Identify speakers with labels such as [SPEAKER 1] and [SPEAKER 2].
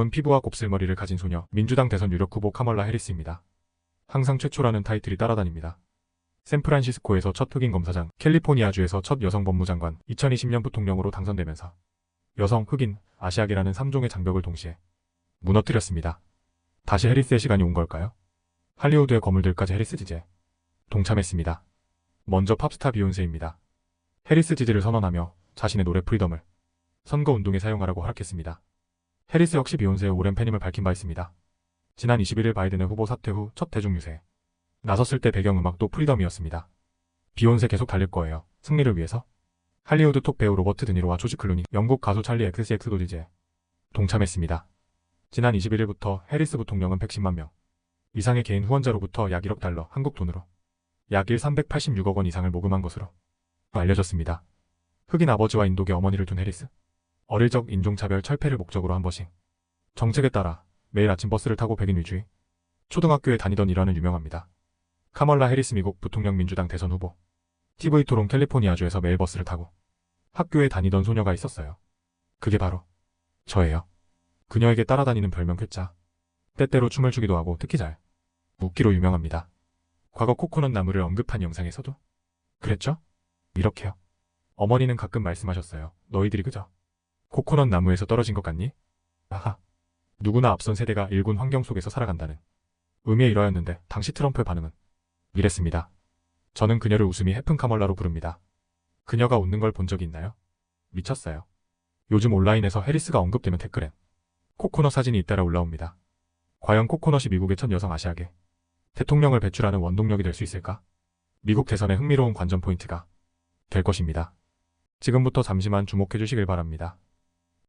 [SPEAKER 1] 은 피부와 곱슬머리를 가진 소녀, 민주당 대선 유력 후보 카멀라 해리스입니다. 항상 최초라는 타이틀이 따라다닙니다. 샌프란시스코에서 첫 흑인 검사장, 캘리포니아주에서 첫 여성 법무장관, 2020년 부통령으로 당선되면서 여성, 흑인, 아시아계라는 3종의 장벽을 동시에 무너뜨렸습니다. 다시 해리스의 시간이 온 걸까요? 할리우드의 거물들까지 해리스 지제 동참했습니다. 먼저 팝스타 비욘세입니다. 해리스 지지를 선언하며 자신의 노래 프리덤을 선거 운동에 사용하라고 허락했습니다. 해리스 역시 비욘세의 오랜 팬임을 밝힌 바 있습니다. 지난 21일 바이든의 후보 사퇴 후 첫 대중 유세. 나섰을 때 배경음악도 프리덤이었습니다. 비욘세 계속 달릴 거예요. 승리를 위해서. 할리우드 톱 배우 로버트 드니로와 조지 클루니, 영국 가수 찰리 XCX도 지제 동참했습니다. 지난 21일부터 해리스 부통령은 110만 명 이상의 개인 후원자로부터 약 1억 달러 한국 돈으로 약 1 386억 원 이상을 모금한 것으로 알려졌습니다. 흑인 아버지와 인도계 어머니를 둔 해리스. 어릴 적 인종차별 철폐를 목적으로 한 것이 정책에 따라 매일 아침 버스를 타고 백인 위주의 초등학교에 다니던 일화는 유명합니다. 카멀라 해리스 미국 부통령 민주당 대선 후보 TV 토론 캘리포니아주에서 매일 버스를 타고 학교에 다니던 소녀가 있었어요. 그게 바로 저예요. 그녀에게 따라다니는 별명 쾌짜. 때때로 춤을 추기도 하고 특히 잘 웃기로 유명합니다. 과거 코코넛 나무를 언급한 영상에서도 그랬죠? 이렇게요. 어머니는 가끔 말씀하셨어요. 너희들이 그저 코코넛 나무에서 떨어진 것 같니? 아하. 누구나 앞선 세대가 일군 환경 속에서 살아간다는 의미의 일화였는데 당시 트럼프의 반응은 이랬습니다. 저는 그녀를 웃음이 해픈 카멀라로 부릅니다. 그녀가 웃는 걸 본 적이 있나요? 미쳤어요. 요즘 온라인에서 해리스가 언급되면 댓글엔 코코넛 사진이 잇따라 올라옵니다. 과연 코코넛이 미국의 첫 여성 아시아계 대통령을 배출하는 원동력이 될 수 있을까? 미국 대선의 흥미로운 관전 포인트가 될 것입니다. 지금부터 잠시만 주목해 주시길 바랍니다.